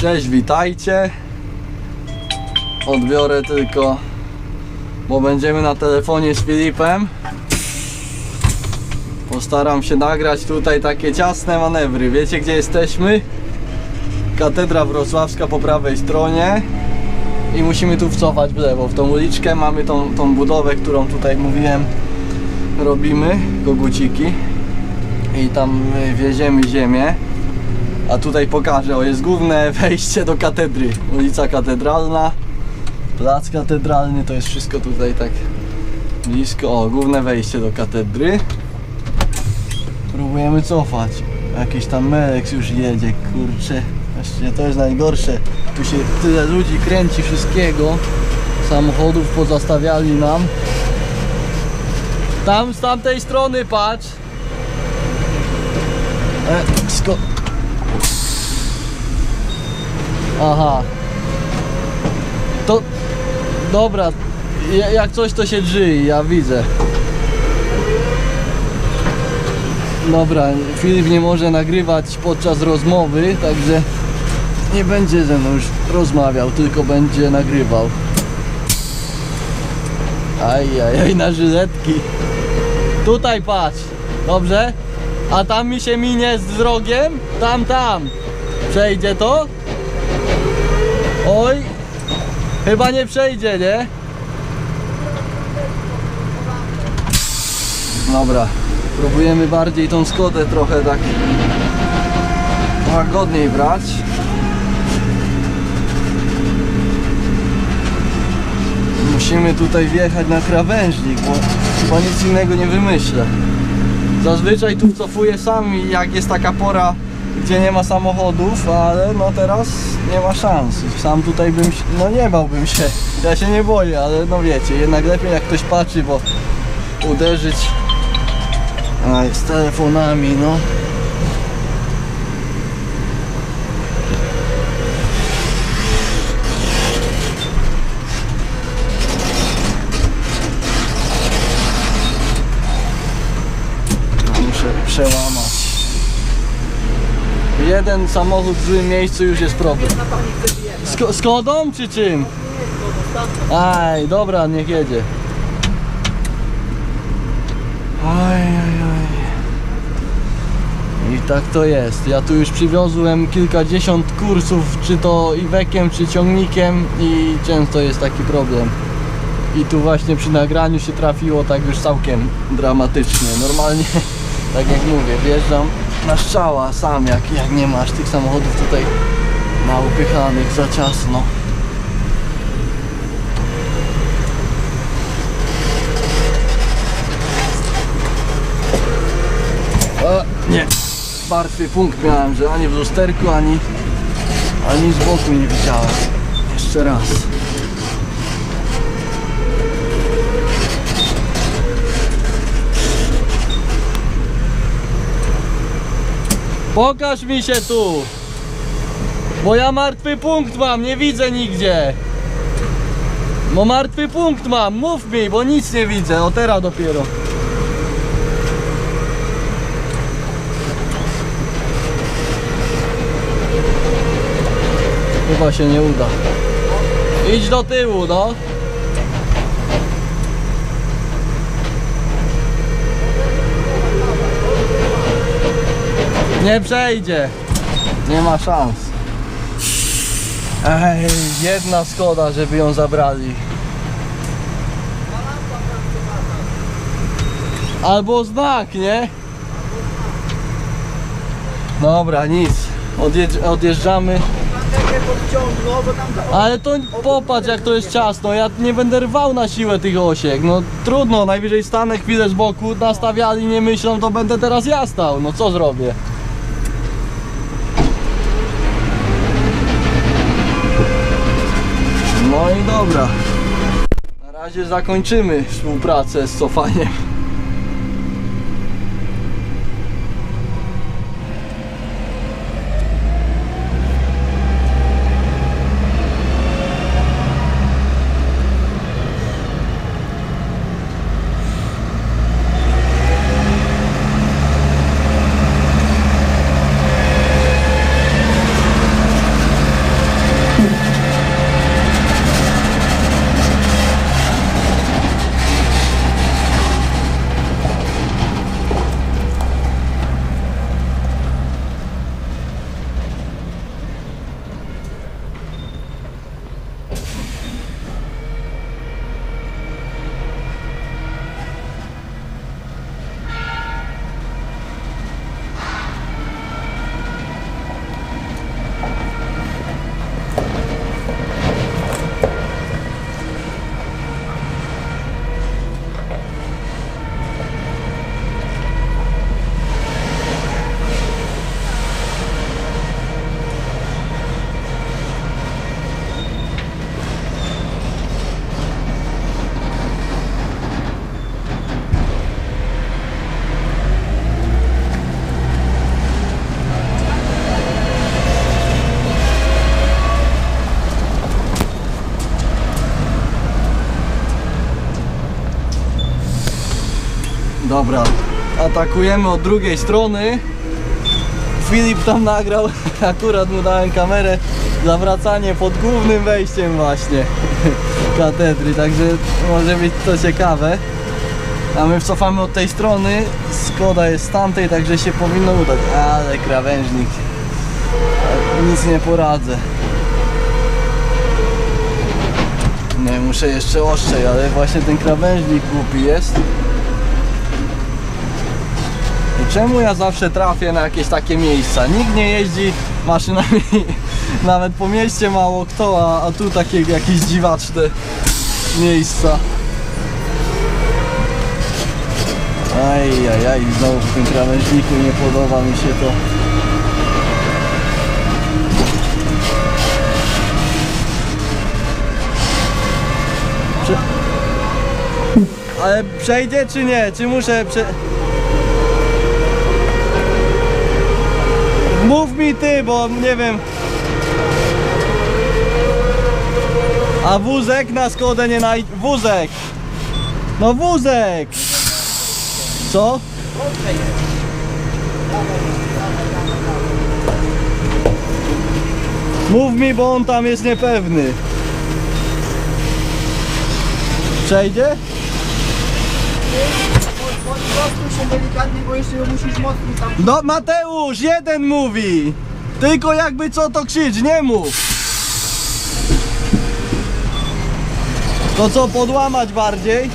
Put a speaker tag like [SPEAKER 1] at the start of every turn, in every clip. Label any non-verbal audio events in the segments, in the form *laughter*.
[SPEAKER 1] Cześć, witajcie. Odbiorę tylko, bo będziemy na telefonie z Filipem. Postaram się nagrać tutaj takie ciasne manewry. Wiecie gdzie jesteśmy? Katedra Wrocławska po prawej stronie. I musimy tu wcofać w lewo, w tą uliczkę. Mamy tą, tą budowę, którą tutaj mówiłem robimy, koguciki. I tam y, wieziemy ziemię. A tutaj pokażę, o jest główne *laughs* wejście do katedry. Ulica Katedralna, plac katedralny, to jest wszystko tutaj tak blisko. O, główne wejście do katedry. Próbujemy cofać. Jakiś tam Melex już jedzie, kurczę. Właściwie to jest najgorsze. Tu się tyle ludzi kręci wszystkiego. Samochodów pozastawiali nam. Tam z tamtej strony patrz. E, sko Aha. To. Dobra. Ja- Jak coś to się drży, ja widzę. Dobra, Filip nie może nagrywać podczas rozmowy, także nie będzie ze mną już rozmawiał, tylko będzie nagrywał. Aj, aj, aj, na żyletki. Tutaj patrz, dobrze? A tam mi się minie z rogiem? Tam, tam. Przejdzie to? Oj, chyba nie przejdzie, nie? Dobra, próbujemy bardziej tą Skodę trochę tak łagodniej brać. Musimy tutaj wjechać na krawężnik, bo chyba nic innego nie wymyślę. Zazwyczaj tu cofuję sam i jak jest taka pora, gdzie nie ma samochodów, ale no teraz nie ma szans. Sam tutaj bym się, no nie bałbym się. Ja się nie boję, ale no wiecie, jednak lepiej jak ktoś patrzy, bo uderzyć Aj, z telefonami, no. Muszę przełamać. Jeden samochód w złym miejscu już jest problem. Sko Skodą czy czym? Aj, dobra, niech jedzie. Aj, aj, aj. I tak to jest. Ja tu już przywiozłem kilkadziesiąt kursów, czy to iwekiem, czy ciągnikiem i często jest taki problem. I tu właśnie przy nagraniu się trafiło tak już całkiem dramatycznie. Normalnie, *laughs* tak jak mówię, wjeżdżam na strzała sam, jak, jak nie masz tych samochodów tutaj naupychanych za ciasno. O, nie. Martwy punkt miałem, że ani w lusterku, ani, ani z boku nie widziałem. Jeszcze raz. Pokaż mi się tu! Bo ja martwy punkt mam, nie widzę nigdzie. No martwy punkt mam, mów mi, bo nic nie widzę, o teraz dopiero. Chyba się nie uda. Idź do tyłu, no. Nie przejdzie. Nie ma szans. Ej, jedna skoda, żeby ją zabrali. Albo znak, nie? Dobra, nic. Odjeżdżamy. Ale to popatrz jak to jest ciasno, ja nie będę rwał na siłę tych osiek, no trudno, najwyżej stanę chwilę z boku, nastawiali, nie myślą, to będę teraz ja stał, no co zrobię? No i dobra, na razie zakończymy współpracę z cofaniem. Atakujemy od drugiej strony. Filip tam nagrał, *laughs* akurat mu dałem kamerę, zawracanie pod głównym wejściem właśnie *laughs* katedry, także może być to ciekawe. A my wcofamy od tej strony, Skoda jest z tamtej, także się powinno udać. Ale krawężnik, nic nie poradzę. Nie, muszę jeszcze ostrzej, ale właśnie ten krawężnik głupi jest. Czemu ja zawsze trafię na jakieś takie miejsca? Nikt nie jeździ maszynami, *laughs* nawet po mieście mało kto, a, a tu takie jakieś dziwaczne miejsca. Aj, aj, aj, znowu w tym krawężniku nie podoba mi się to. Prze... Ale przejdzie czy nie? Czy muszę prze... Mów mi ty, bo nie wiem. A wózek na Skodę nie naj... Wózek! No wózek! Co? Mów mi, bo on tam jest niepewny. Przejdzie?
[SPEAKER 2] Prostuj się delikatnie, bo jeszcze ją musisz mocniej tam...
[SPEAKER 1] No Mateusz, jeden mówi! Tylko jakby co to krzycz, nie mów! To co, podłamać bardziej?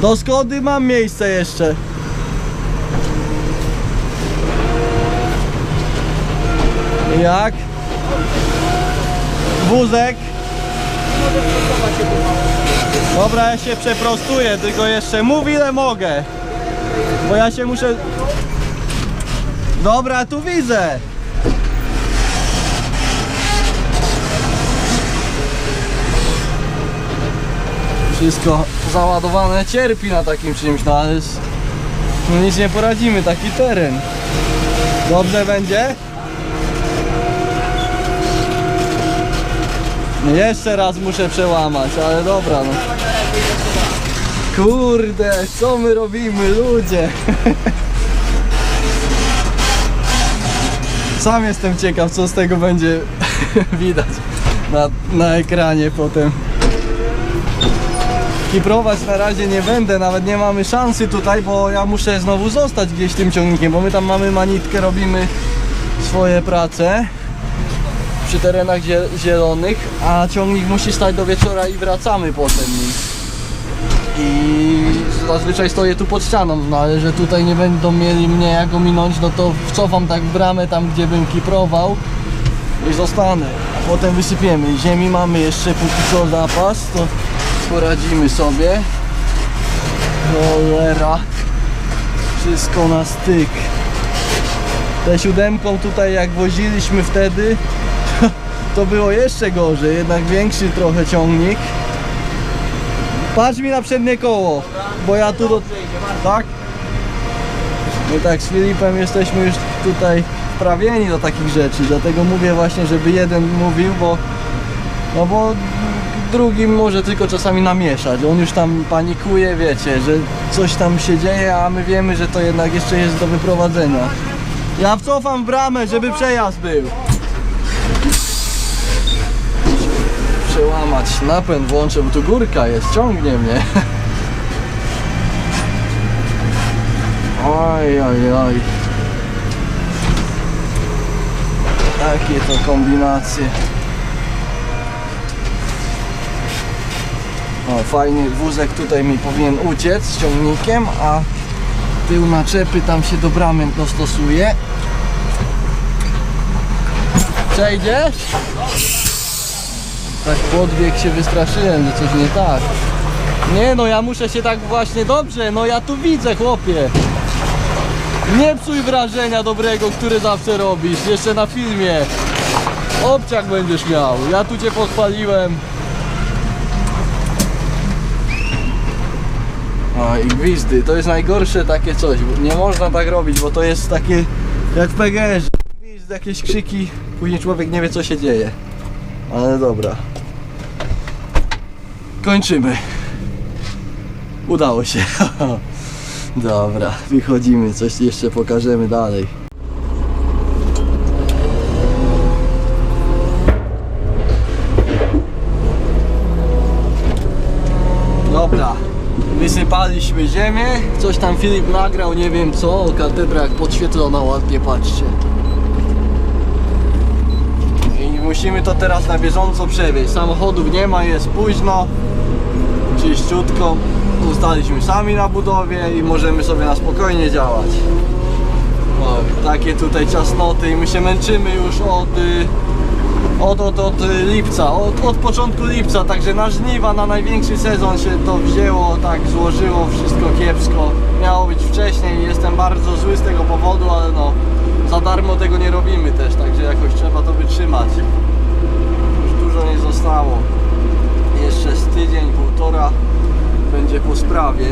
[SPEAKER 1] Do Skody mam miejsce jeszcze. Jak? Wózek? Dobra, ja się przeprostuję, tylko jeszcze mów ile mogę. Bo ja się muszę... Dobra, tu widzę. Wszystko załadowane cierpi na takim czymś, no ale no nic nie poradzimy, taki teren. Dobrze będzie? Jeszcze raz muszę przełamać, ale dobra no. Kurde, co my robimy ludzie? Sam jestem ciekaw co z tego będzie *laughs* widać na, na ekranie potem. Kiprować na razie nie będę, nawet nie mamy szansy tutaj, bo ja muszę znowu zostać gdzieś tym ciągnikiem, bo my tam mamy manitkę, robimy swoje prace przy terenach zie- zielonych, a ciągnik musi stać do wieczora i wracamy potem. I zazwyczaj stoję tu pod ścianą, no ale że tutaj nie będą mieli mnie jak ominąć, no to wcofam tak w bramę tam, gdzie bym kiprował i zostanę. A potem wysypiemy. Ziemi mamy jeszcze póki co zapas, to poradzimy sobie. Cholera. Wszystko na styk. Te siódemką tutaj jak woziliśmy wtedy, to było jeszcze gorzej, jednak większy trochę ciągnik. Patrz mi na przednie koło, bo ja tu do... Tak? My tak z Filipem jesteśmy już tutaj wprawieni do takich rzeczy, dlatego mówię właśnie, żeby jeden mówił, bo... No bo drugi może tylko czasami namieszać. On już tam panikuje, wiecie, że coś tam się dzieje, a my wiemy, że to jednak jeszcze jest do wyprowadzenia. Ja wcofam w bramę, żeby przejazd był. Przełamać napęd włączę, bo tu górka jest, ciągnie mnie. *laughs* Oj, oj, oj. Takie to kombinacje. O, fajnie, wózek tutaj mi powinien uciec z ciągnikiem, a tył naczepy tam się do bramy dostosuje. Przejdziesz? Tak podbieg się wystraszyłem, że coś nie tak. Nie no, ja muszę się tak właśnie dobrze, no ja tu widzę chłopie. Nie psuj wrażenia dobrego, które zawsze robisz, jeszcze na filmie. Obciach będziesz miał, ja tu cię pochwaliłem. O i gwizdy, to jest najgorsze takie coś, nie można tak robić, bo to jest takie jak w PGR. Gwizd, jakieś krzyki, później człowiek nie wie co się dzieje. Ale dobra. Kończymy. Udało się. *laughs* Dobra, wychodzimy, coś jeszcze pokażemy dalej. Dobra, wysypaliśmy ziemię, coś tam Filip nagrał, nie wiem co, katedra jak podświetlona ładnie, patrzcie. I musimy to teraz na bieżąco przewieźć. Samochodów nie ma, jest późno, czyściutko. Zostaliśmy sami na budowie i możemy sobie na spokojnie działać. Takie tutaj ciasnoty i my się męczymy już od, y, od, od, od lipca, od, od początku lipca, także na żniwa, na największy sezon się to wzięło, tak złożyło wszystko kiepsko. Miało być wcześniej jestem bardzo zły z tego powodu, ale no za darmo tego nie robimy też, także jakoś trzeba to wytrzymać. Nie zostało. Jeszcze z tydzień, półtora będzie po sprawie.